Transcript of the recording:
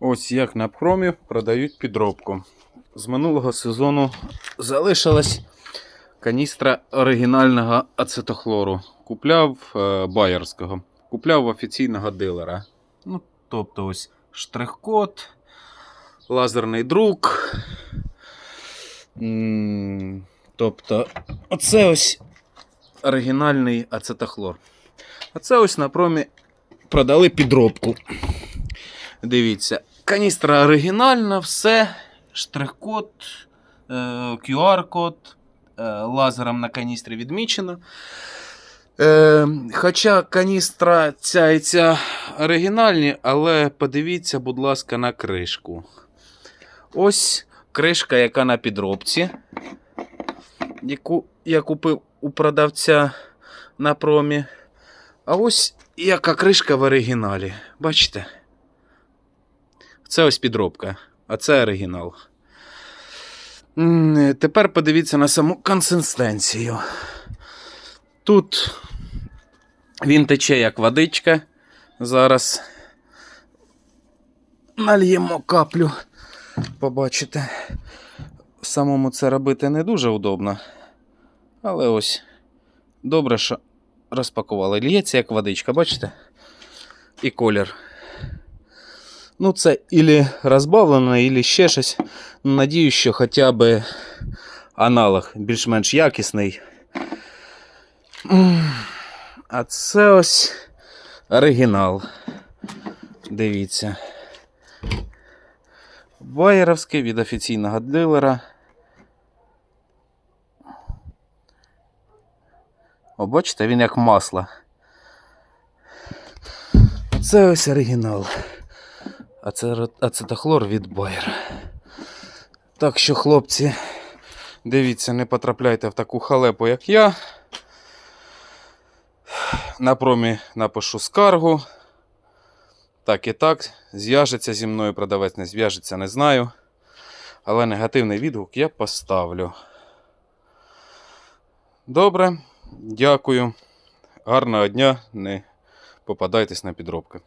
Ось як на промі продають підробку. З минулого сезону залишилась каністра оригінального ацетохлору. Купляв е, байерського. Купляв офіційного дилера. Ну, тобто ось штрих-код, лазерний друк. Тобто, оце ось оригінальний ацетохлор. А це ось на промі продали підробку. Дивіться, каністра оригінальна, все, штрих-код, е, QR-код, е, лазером на каністрі відмічено. Е, хоча каністра ця і ця оригінальні, але подивіться, будь ласка, на кришку. Ось кришка, яка на підробці, яку я купив у продавця на промі. А ось яка кришка в оригіналі. Бачите? Це ось підробка, а це оригінал. Тепер подивіться на саму консистенцію. Тут він тече як водичка. Зараз нальємо каплю. Побачите. Самому це робити не дуже удобно. Але ось добре, що розпакували. Лється як водичка, бачите? І колір. Ну, це ілі розбавлено, ілі ще щось. Надію, що хоча б аналог більш-менш якісний. А це ось оригінал. Дивіться. Байеровський від офіційного дилера. О, бачите, він як масло. Це ось оригінал. Ацетохлор від Bayer. Так що, хлопці, дивіться, не потрапляйте в таку халепу, як я. На промі напишу скаргу. Так і так, зв'яжеться зі мною продавець, не зв'яжеться, не знаю. Але негативний відгук я поставлю. Добре, дякую. Гарного дня, не попадайтесь на підробки.